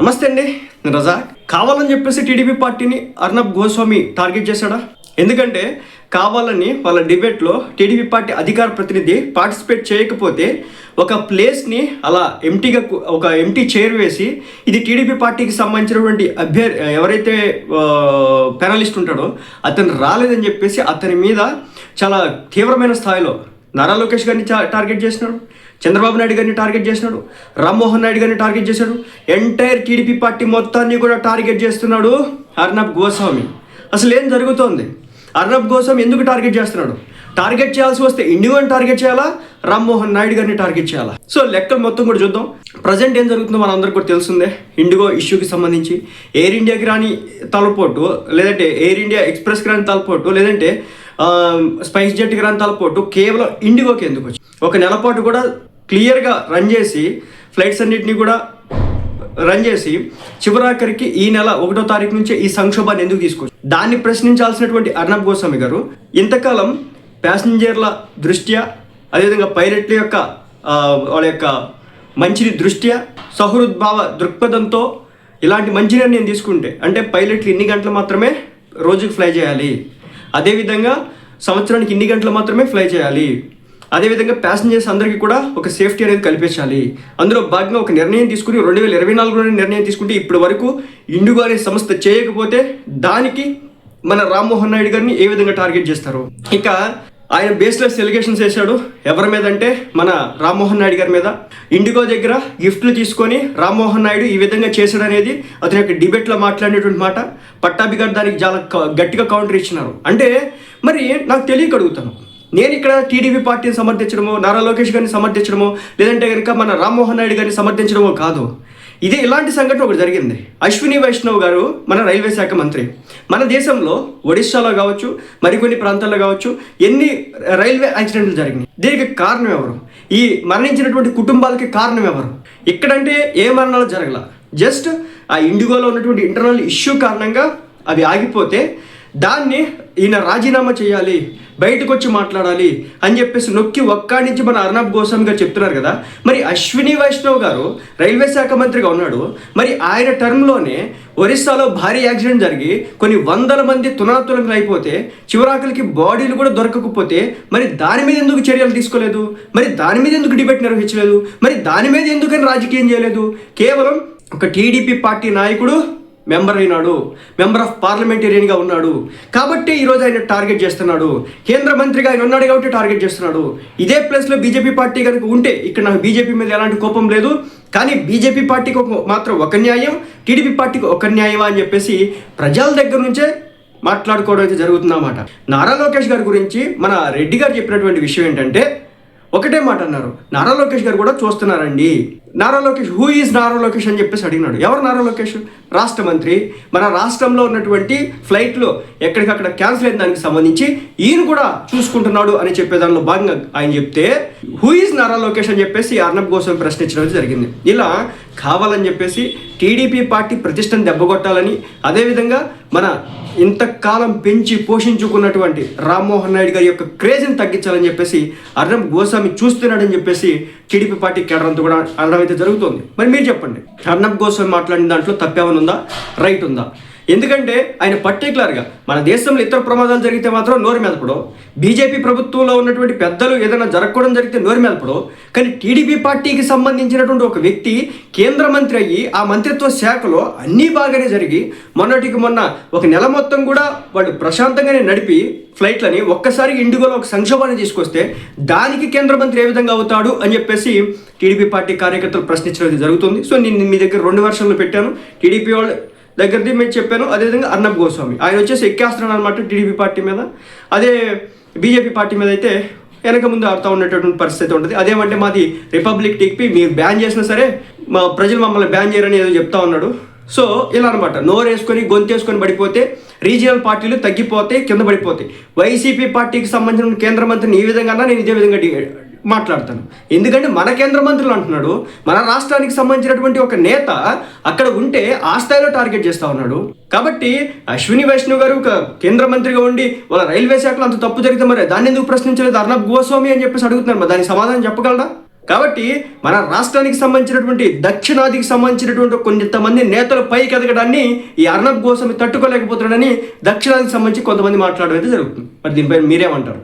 నమస్తే అండి నేను రజాక్. కావాలని చెప్పేసి టీడీపీ పార్టీని అర్నబ్ గోస్వామి టార్గెట్ చేశాడా? ఎందుకంటే కావాలని వాళ్ళ డిబేట్లో టీడీపీ పార్టీ అధికార ప్రతినిధి పార్టిసిపేట్ చేయకపోతే ఒక ప్లేస్ని అలా ఎంటీగా ఒక ఎంటీ చైర్ వేసి ఇది టీడీపీ పార్టీకి సంబంధించినటువంటి అభ్యర్థి ఎవరైతే పెనలిస్ట్ ఉంటాడో అతను రాలేదని చెప్పేసి అతని మీద చాలా తీవ్రమైన స్థాయిలో నారా లోకేష్ గారిని చా- టార్గెట్ చేసినాడు. చంద్రబాబు నాయుడు గారిని టార్గెట్ చేసినాడు రామ్మోహన్ నాయుడు గారిని టార్గెట్ చేశాడు. ఎంటైర్ టీడీపీ పార్టీ మొత్తాన్ని కూడా టార్గెట్ చేస్తున్నాడు అర్నబ్ గోస్వామి. అసలు ఏం జరుగుతోంది? అర్నబ్ గోస్వామి ఎందుకు టార్గెట్ చేస్తున్నాడు? టార్గెట్ చేయాల్సి వస్తే ఇండిగోని టార్గెట్ చేయాలా? రామ్మోహన్ నాయుడు గారిని టార్గెట్ చేయాలా? సో లెక్కలు మొత్తం కూడా చూద్దాం. ప్రజెంట్ ఏం జరుగుతుందో మనందరికీ కూడా తెలిసిందే. ఇండిగో ఇష్యూకి సంబంధించి ఎయిర్ ఇండియాకి రాని తలపోటు లేదంటే ఎయిర్ ఇండియా ఎక్స్ప్రెస్కి రాని తలపోటు లేదంటే స్పైస్ జెట్కి రాని తలపోటు కేవలం ఇండిగోకి ఎందుకు వచ్చి? ఒక నెల పాటు కూడా క్లియర్గా రన్ చేసి ఫ్లైట్స్ అన్నిటిని కూడా రన్ చేసి చివరాఖరికి ఈ నెల ఒకటో తారీఖు నుంచే ఈ సంక్షోభాన్ని ఎందుకు తీసుకొచ్చు దాన్ని ప్రశ్నించాల్సినటువంటి అర్ణబ్ గోస్వామి గారు ఇంతకాలం ప్యాసింజర్ల దృష్ట్యా అదేవిధంగా పైలట్ల యొక్క వాళ్ళ యొక్క మంచిని దృష్ట్యా సహృద్భావ దృక్పథంతో ఇలాంటి మంచి నిర్ణయం తీసుకుంటే అంటే పైలట్లు ఇన్ని గంటలు మాత్రమే రోజుకి ఫ్లై చేయాలి. అదేవిధంగా సంవత్సరానికి ఇన్ని గంటలు మాత్రమే ఫ్లై చేయాలి. అదేవిధంగా ప్యాసింజర్స్ అందరికీ కూడా ఒక సేఫ్టీ అనేది కల్పించాలి. అందులో భాగంగా ఒక నిర్ణయం తీసుకుని రెండు వేల ఇరవై నాలుగులోనే నిర్ణయం తీసుకుంటే ఇప్పటి వరకు ఇండిగో అనే సంస్థ చేయకపోతే దానికి మన రామ్మోహన్ నాయుడు గారిని ఏ విధంగా టార్గెట్ చేస్తారు? ఇక ఆయన బేస్లెస్ ఎలిగేషన్స్ వేశాడు. ఎవరి మీద అంటే మన రామ్మోహన్ నాయుడు గారి మీద. ఇండిగో దగ్గర గిఫ్ట్లు తీసుకొని రామ్మోహన్ నాయుడు ఈ విధంగా చేశాడు అనేది అతని యొక్క డిబేట్లో మాట్లాడినటువంటి మాట. పట్టాభి గారు దానికి చాలా క- గట్టిగా కౌంటర్ ఇచ్చినారు. అంటే మరి నాకు తెలియక అడుగుతాను. నేను ఇక్కడ టీడీపీ పార్టీని సమర్థించడమో నారా లోకేష్ గారిని సమర్థించడమో లేదంటే కనుక మన రామ్మోహన్ నాయుడు గారిని సమర్థించడమో కాదు. ఇదే ఇలాంటి సంఘటన ఒకటి జరిగింది. అశ్విని వైష్ణవ్ గారు మన రైల్వే శాఖ మంత్రి. మన దేశంలో ఒడిశాలో కావచ్చు మరికొన్ని ప్రాంతాల్లో కావచ్చు ఎన్ని రైల్వే యాక్సిడెంట్లు జరిగినాయి. దీనికి కారణం ఎవరు? ఈ మరణించినటువంటి కుటుంబాలకి కారణం ఎవరు? ఇక్కడంటే ఏ మరణాలు జరగల? జస్ట్ ఆ ఇండిగోలో ఉన్నటువంటి ఇంటర్నల్ ఇష్యూ కారణంగా అవి ఆగిపోతే దాన్ని ఈయన రాజీనామా చేయాలి. బయటకు వచ్చి మాట్లాడాలి అని చెప్పేసి నొక్కి ఒక్కాడించి మన అర్ణబ్ గోస్వామి గారు చెప్తున్నారు కదా. మరి అశ్విని వైష్ణవ్ గారు రైల్వే శాఖ మంత్రిగా ఉన్నాడు. మరి ఆయన టర్మ్లోనే ఒరిస్సాలో భారీ యాక్సిడెంట్ జరిగి కొన్ని వందల మంది తునాతులంగా అయిపోతే చివరాకులకి బాడీలు కూడా దొరకకపోతే మరి దాని మీద ఎందుకు చర్యలు తీసుకోలేదు? మరి దాని మీద ఎందుకు డిబేట్ నిర్వహించలేదు? మరి దాని మీద ఎందుకని రాజకీయం చేయలేదు? కేవలం ఒక టీడీపీ పార్టీ నాయకుడు మెంబర్ అయినాడు మెంబర్ ఆఫ్ పార్లమెంటేరియన్గా ఉన్నాడు. కాబట్టి ఈరోజు ఆయన టార్గెట్ చేస్తున్నాడు. కేంద్ర మంత్రిగా ఆయన ఉన్నాడు కాబట్టి టార్గెట్ చేస్తున్నాడు. ఇదే ప్లేస్లో బీజేపీ పార్టీ కనుక ఉంటే ఇక్కడ నాకు బీజేపీ మీద ఎలాంటి కోపం లేదు. కానీ బీజేపీ పార్టీకి ఒక మాత్రం ఒక న్యాయం టీడీపీ పార్టీకి ఒక న్యాయం అని చెప్పేసి ప్రజల దగ్గర నుంచే మాట్లాడుకోవడం అయితే జరుగుతుందన్నమాట నారా లోకేష్ గారి గురించి మన రెడ్డి గారు చెప్పినటువంటి విషయం ఏంటంటే ఒకటే మాట అన్నారు. నారా లోకేష్ గారు కూడా చూస్తున్నారండి. నారా లోకేష్ హూ ఈజ్ నారా లోకేష్ అని చెప్పేసి అడిగినాడు. ఎవరు నారా లోకేష్? రాష్ట్ర మంత్రి. మన రాష్ట్రంలో ఉన్నటువంటి ఫ్లైట్లు ఎక్కడికక్కడ క్యాన్సిల్ అయిన దానికి సంబంధించి ఈయన కూడా చూసుకుంటున్నాడు అని చెప్పే దానిలో భాగంగా ఆయన చెప్తే హూ ఈజ్ నారా లోకేష్ అని చెప్పేసి అర్ణబ్ గోస్వామి ప్రశ్నించడం జరిగింది. ఇలా కావాలని చెప్పేసి టీడీపీ పార్టీ ప్రతిష్టను దెబ్బగొట్టాలని అదేవిధంగా మన ఇంతకాలం పెంచి పోషించుకున్నటువంటి రామ్మోహన్ నాయుడు గారి యొక్క క్రేజ్ని తగ్గించాలని చెప్పేసి అర్ణబ్ గోస్వామి చూస్తున్నాడని చెప్పేసి టీడీపీ పార్టీ కేడరంతో కూడా అనడం అయితే జరుగుతుంది. మరి మీరు చెప్పండి. అర్ణబ్ గోస్వామి మాట్లాడిన దాంట్లో తప్పేమైనా ఉందా? రైట్ ఉందా? ఎందుకంటే ఆయన పర్టికులర్గా మన దేశంలో ఇతర ప్రమాదాలు జరిగితే మాత్రం నోరు మెదపడు. బీజేపీ ప్రభుత్వంలో ఉన్నటువంటి పెద్దలు ఏదైనా జరగకూడదు జరిగితే నోరు మెదపడు. కానీ టీడీపీ పార్టీకి సంబంధించినటువంటి ఒక వ్యక్తి కేంద్ర మంత్రి అయ్యి ఆ మంత్రిత్వ శాఖలో అన్నీ బాగానే జరిగి మొన్నటికి మొన్న ఒక నెల మొత్తం కూడా వాళ్ళు ప్రశాంతంగానే నడిపి ఫ్లైట్లని ఒక్కసారి ఇండిగోలో ఒక సంక్షోభాన్ని తీసుకొస్తే దానికి కేంద్ర మంత్రి ఏ విధంగా అవుతాడు అని చెప్పేసి టీడీపీ పార్టీ కార్యకర్తలు ప్రశ్నించడం జరుగుతుంది. సో నేను మీ దగ్గర రెండు వర్షాలు పెట్టాను. టీడీపీ వాళ్ళు దగ్గరది మేము చెప్పాను అదేవిధంగా అర్ణబ్ గోస్వామి. ఆయన వచ్చేసి ఎక్కేస్తున్నాడు అనమాట టీడీపీ పార్టీ మీద. అదే బీజేపీ పార్టీ మీద అయితే వెనక ముందు ఆడుతూ ఉండేటటువంటి పరిస్థితి ఉంటుంది. అదేమంటే మాది రిపబ్లిక్ టీపీ మీరు బ్యాన్ చేసినా సరే మా ప్రజలు మమ్మల్ని బ్యాన్ చేయరని ఏదో చెప్తా ఉన్నాడు. సో ఇలా అనమాట నోరు వేసుకొని గొంతేసుకొని పడిపోతే రీజనల్ పార్టీలు తగ్గిపోతాయి కింద పడిపోతాయి. వైసీపీ పార్టీకి సంబంధించిన కేంద్ర మంత్రిని ఈ విధంగా అన్నా నేను ఇదే విధంగా మాట్లాడతాను. ఎందుకంటే మన కేంద్ర మంత్రులు అంటున్నాడు మన రాష్ట్రానికి సంబంధించినటువంటి ఒక నేత అక్కడ ఉంటే ఆ స్థాయిలో టార్గెట్ చేస్తా ఉన్నాడు. కాబట్టి అశ్విని వైష్ణవ్ గారు ఒక కేంద్ర మంత్రిగా ఉండి వాళ్ళ రైల్వే శాఖలో అంత తప్పు జరిగితే మరి దాన్ని ఎందుకు ప్రశ్నించలేదు? అర్ణబ్ గోస్వామి అని చెప్పేసి అడుగుతున్నారు మరి దానికి సమాధానం చెప్పగలరా? కాబట్టి మన రాష్ట్రానికి సంబంధించినటువంటి దక్షిణాదికి సంబంధించినటువంటి కొంతమంది నేతలు పైకి ఎదగడాన్ని ఈ అర్ణబ్ గోస్వామి తట్టుకోలేకపోతున్నాడని దక్షిణాదికి సంబంధించి కొంతమంది మాట్లాడడం అయితే జరుగుతుంది. మరి దీనిపై మీరేమంటారు?